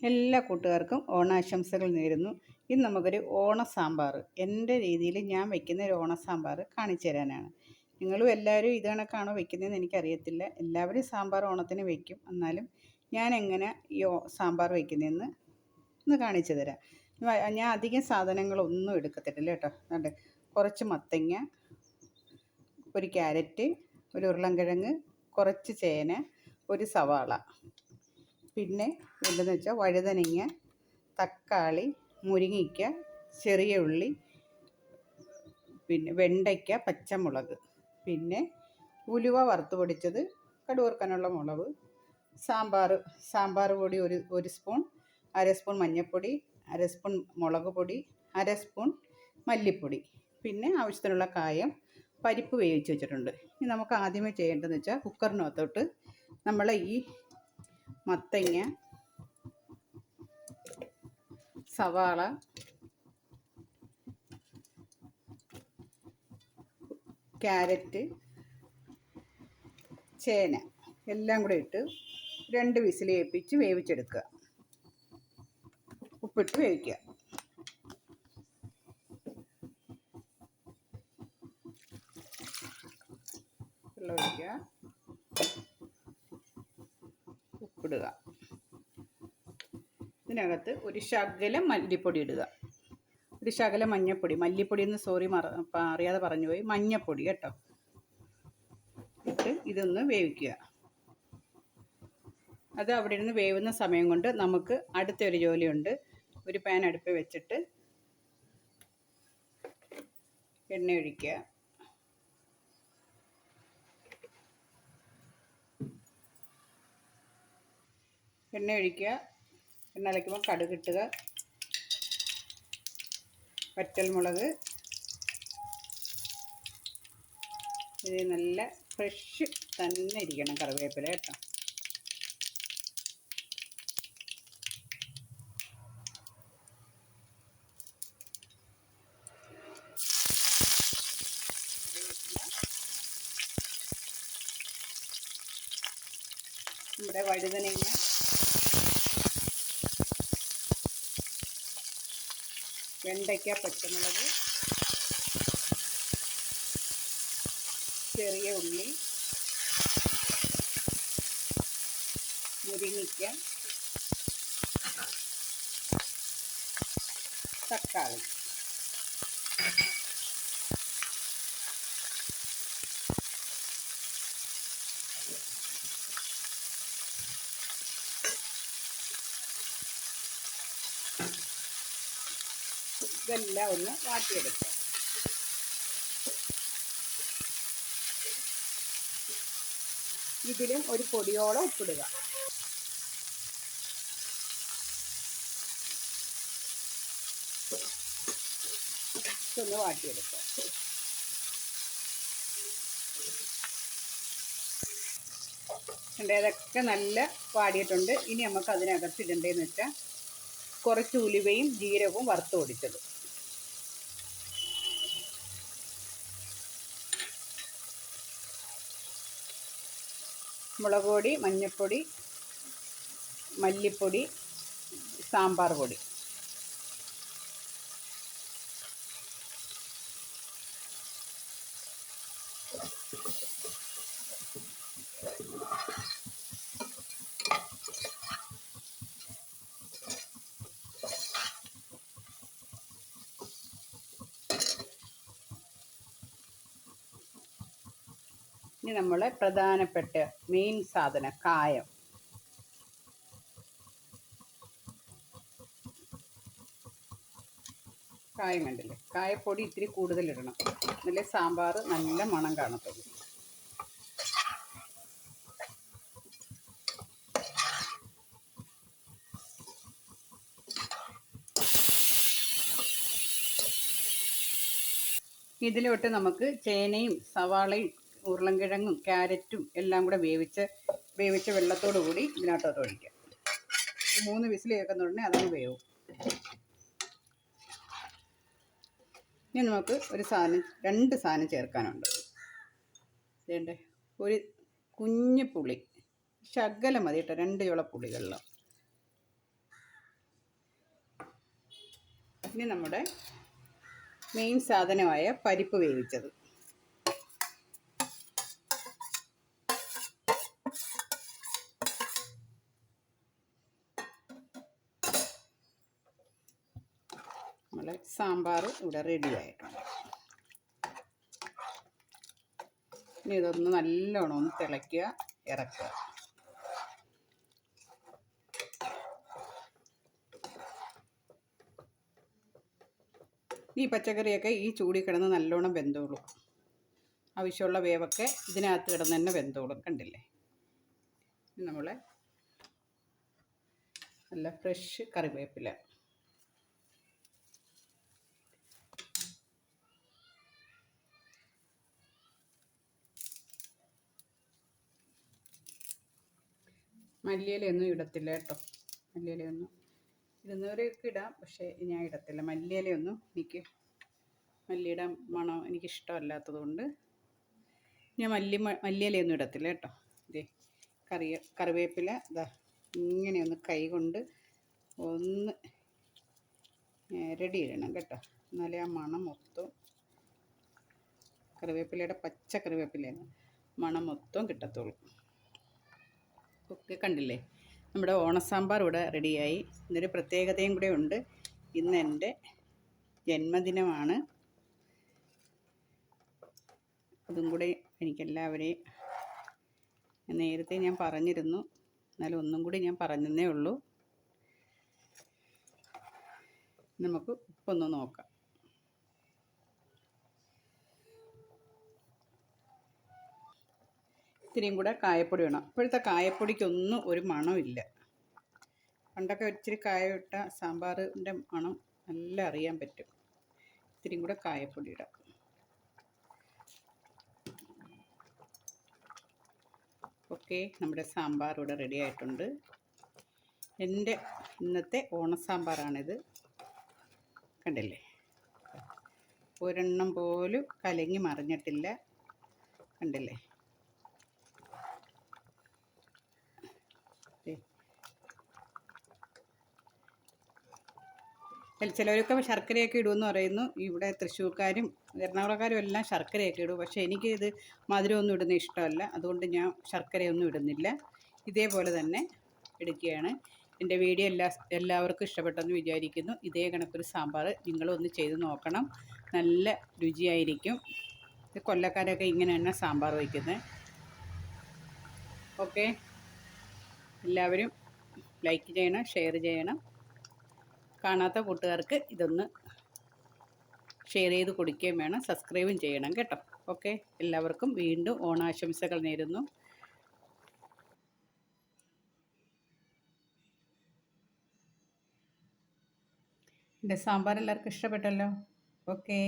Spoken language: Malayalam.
എല്ലാ കൂട്ടുകാർക്കും ഓണാശംസകൾ നേരുന്നു. ഇന്ന് നമുക്കൊരു ഓണ സാമ്പാർ എന്റെ രീതിയിൽ ഞാൻ വെക്കുന്ന ഒരു ഓണ സാമ്പാർ കാണിച്ചു തരാനാണ്. നിങ്ങളും എല്ലാവരും ഇത് കണക്കാണോ വെക്കുന്നതെന്ന് എനിക്കറിയത്തില്ല. എല്ലാവരും സാമ്പാർ ഓണത്തിന് വയ്ക്കും എന്നാലും ഞാൻ എങ്ങനെ ഈ സാമ്പാർ വയ്ക്കുന്നതെന്ന് ഒന്ന് കാണിച്ചു തരാം. ഞാൻ അധികം സാധനങ്ങളൊന്നും എടുക്കത്തില്ല കേട്ടോ. അതുകൊണ്ട് കുറച്ച് മത്തങ്ങ ഒരു ക്യാരറ്റ് ഒരു ഉരുളൻകിഴങ്ങ് കുറച്ച് ചേന ഒരു സവാള. പിന്നെ എന്തെന്ന് വെച്ചാൽ വഴുതനങ്ങ തക്കാളി മുരിങ്ങയ്ക്ക ചെറിയ ഉള്ളി പിന്നെ വെണ്ടയ്ക്ക പച്ചമുളക്. പിന്നെ ഉലുവ വറുത്ത് പൊടിച്ചത് കടുവറുക്കാനുള്ള മുളക് സാമ്പാർ സാമ്പാർ പൊടി ഒരു ഒരു സ്പൂൺ അര സ്പൂൺ മഞ്ഞൾപ്പൊടി അര സ്പൂൺ മുളക് പൊടി അര സ്പൂൺ മല്ലിപ്പൊടി. പിന്നെ ആവശ്യത്തിനുള്ള കായം പരിപ്പ് വേവിച്ച് വെച്ചിട്ടുണ്ട്. ഇനി നമുക്ക് ആദ്യമേ ചെയ്യേണ്ടതെന്ന് വെച്ചാൽ കുക്കറിനകത്തോട്ട് നമ്മൾ ഈ മത്തങ്ങ സവാള ക്യാരറ്റ് ചേന എല്ലാം കൂടെ ഇട്ട് രണ്ട് വിസിൽ ഏൽപ്പിച്ച് വേവിച്ചെടുക്കുക. ഉപ്പിട്ട് വേവിക്കുക. ഒഴിക്കുക. ഉപ്പിടുക ഇതിനകത്ത് ഒരു ശകലം മല്ലിപ്പൊടി ഇടുക ഒരു ശകലം മഞ്ഞപ്പൊടി. മല്ലിപ്പൊടി എന്ന് സോറി മറ അറിയാതെ പറഞ്ഞു പോയി കേട്ടോ. ഇട്ട് ഇതൊന്ന് വേവിക്കുക. അത് അവിടെ ഇരുന്ന് വേവുന്ന സമയം കൊണ്ട് നമുക്ക് അടുത്തൊരു ജോലിയുണ്ട്. ഒരു പാൻ അടുപ്പ് വെച്ചിട്ട് എണ്ണ ഒഴിക്കുക. എണ്ണ ഒഴിക്കുക. എണ്ണ അലക്കുമ്പോൾ കടുക് ഇട്ടുക. വറ്റൽമുളക് ഇത് നല്ല ഫ്രഷ് തന്നെ ഇരിക്കണം കറിവേപ്പില കേട്ടോ. നമ്മുടെ വഴുതനങ്ങ വെണ്ടയ്ക്ക പച്ചമുളക് ചെറിയ ഉള്ളി മുരിങ്ങിക്ക തക്കാളി. ഇതെല്ലാം ഒന്ന് വാട്ടിയെടുക്കാം. ഇതിലും ഒരു പൊടിയോളം ഉപ്പിടുക. ഒന്ന് വാട്ടിയെടുക്കുക ഇതൊക്കെ നല്ല പാടിയിട്ടുണ്ട് ഇനി നമുക്ക് അതിനകത്ത് ഇടേണ്ടതെന്ന് വെച്ചാൽ കുറച്ച് ഉലുവയും ജീരകവും വറുത്ത് പൊടിച്ചത്. മുളക് പൊടി മഞ്ഞൾപ്പൊടി മല്ലിപ്പൊടി സാമ്പാർ പൊടി. ഇനി നമ്മൾ പ്രധാനപ്പെട്ട മെയിൻ സാധനം കായം. കായം കണ്ടില്ലേ? കായപ്പൊടി ഇത്തിരി കൂടുതലിടണം. എന്നാലേ സാമ്പാർ നല്ല മണം കാണത്തുള്ളൂ ഇതിലോട്ട് നമുക്ക് ചേനയും സവാളയും ഉരുളൻകിഴങ്ങും ക്യാരറ്റും എല്ലാം കൂടെ വേവിച്ച് വേവിച്ച വെള്ളത്തോടു കൂടി ഇതിനകത്തോട്ട് ഒഴിക്കുക മൂന്ന് വിസിൽ കേൾക്കുന്നുടനെ അതങ്ങ് വേവും. ഇനി നമുക്ക് ഒരു സാധനം രണ്ട് സാധനം ചേർക്കാനുണ്ട്. വേണ്ടേ ഒരു കുഞ്ഞു പുളി ശകലം മതി കേട്ടോ രണ്ട് ചുള പുളികളിലും ഇനി നമ്മുടെ മെയിൻ സാധനമായ പരിപ്പ് വേവിച്ചത്. നമ്മളെ സാമ്പാർ ഇവിടെ റെഡി ആയിട്ടുണ്ട്. ഇനി ഇതൊന്ന് നല്ലോണം ഒന്ന് തിളയ്ക്കുക ഇറക്കുക. ഈ പച്ചക്കറിയൊക്കെ ഈ ചൂടി കിടന്ന് നല്ലോണം വെന്തോളും. ആവശ്യമുള്ള വേവൊക്കെ ഇതിനകത്ത് കിടന്ന് തന്നെ വെന്തോളും കണ്ടില്ലേ? നമ്മളെ നല്ല ഫ്രഷ് കറിവേപ്പില. മല്ലിയിലയൊന്നും ഇടത്തില്ല കേട്ടോ. മല്ലിയിലയൊന്നും. ഇടുന്നവരൊക്കെ ഇടാം പക്ഷേ ഞാൻ ഇടത്തില്ല. മല്ലിയിലയൊന്നും എനിക്ക് മല്ലിയുടെ മണം എനിക്കിഷ്ടമല്ലാത്തത് കൊണ്ട് ഞാൻ മല്ലി മല്ലിയിലയൊന്നും ഇടത്തില്ല കേട്ടോ. ഇതേ കറിയ കറിവേപ്പില ഇതാ ഇങ്ങനെയൊന്ന് കൈ കൊണ്ട് ഒന്ന് റെഡി ഇടണം കേട്ടോ. എന്നാലേ ആ മണം മൊത്തം കറിവേപ്പിലയുടെ പച്ച കറിവേപ്പിലയാണ്. മണം മൊത്തം കിട്ടത്തുള്ളൂ. ഒക്കെ കണ്ടില്ലേ? നമ്മുടെ ഓണസാമ്പാർ ഇവിടെ റെഡിയായി. ഇന്നൊരു പ്രത്യേകതയും കൂടെ ഉണ്ട്. ഇന്ന് എന്റെ ജന്മദിനമാണ്. അതും കൂടെ എനിക്കെല്ലാവരെയും നേരത്തെ ഞാൻ പറഞ്ഞിരുന്നു. എന്നാലും ഒന്നും കൂടി ഞാൻ പറഞ്ഞതേ ഉള്ളൂ. നമുക്ക് ഉപ്പൊന്ന് നോക്കാം. ഇത്തിരിയും കൂടെ കായപ്പൊടി വേണം. ഇപ്പോഴത്തെ കായപ്പൊടിക്കൊന്നും ഒരു മണമില്ല. പണ്ടൊക്കെ ഇച്ചിരി കായ ഇട്ട സാമ്പാറിന്റെ മണം നല്ല അറിയാൻ പറ്റും. ഇത്തിരിയും കൂടെ കായപ്പൊടി ഇടാം. ഓക്കെ നമ്മുടെ സാമ്പാർ ഇവിടെ റെഡി ആയിട്ടുണ്ട്. എന്റെ ഇന്നത്തെ ഓണസാമ്പാറാണിത്. കണ്ടില്ലേ? ഒരെണ്ണം പോലും കലങ്ങി മറിഞ്ഞിട്ടില്ല. കണ്ടില്ലേ? ചിലവരൊക്കെ ശർക്കരയൊക്കെ ഇടുമെന്ന് പറയുന്നു. ഇവിടെ തൃശ്ശൂർക്കാരും എറണാകുളക്കാരും എല്ലാം ശർക്കരയൊക്കെ ഇടും. പക്ഷേ എനിക്ക് ഇത് മധുരമൊന്നും ഇടുന്ന ഇഷ്ടമല്ല. അതുകൊണ്ട് ഞാൻ ശർക്കരയൊന്നും ഇടുന്നില്ല. ഇതേപോലെ തന്നെ എടുക്കുകയാണ് എന്റെ വീഡിയോ എല്ലാ എല്ലാവർക്കും ഇഷ്ടപ്പെട്ടെന്ന് വിചാരിക്കുന്നു. ഇതേ കണക്കൊരു സാമ്പാർ നിങ്ങളൊന്ന് ചെയ്ത് നോക്കണം. നല്ല രുചിയായിരിക്കും. ഇത് കൊല്ലക്കാരൊക്കെ ഇങ്ങനെ തന്നെ സാമ്പാർ വയ്ക്കുന്നത് ഓക്കെ. എല്ലാവരും ലൈക്ക് ചെയ്യണം ഷെയർ ചെയ്യണം. കാണാത്ത കൂട്ടുകാർക്ക് ഇതൊന്ന് ഷെയർ ചെയ്ത് കൊടുക്കുകയും വേണം. സബ്സ്ക്രൈബും ചെയ്യണം കേട്ടോ. ഓക്കെ എല്ലാവർക്കും വീണ്ടും ഓണാശംസകൾ നേരുന്നു. എന്റെ സാമ്പാർ എല്ലാവർക്കും ഇഷ്ടപ്പെട്ടല്ലോ. ഓക്കേ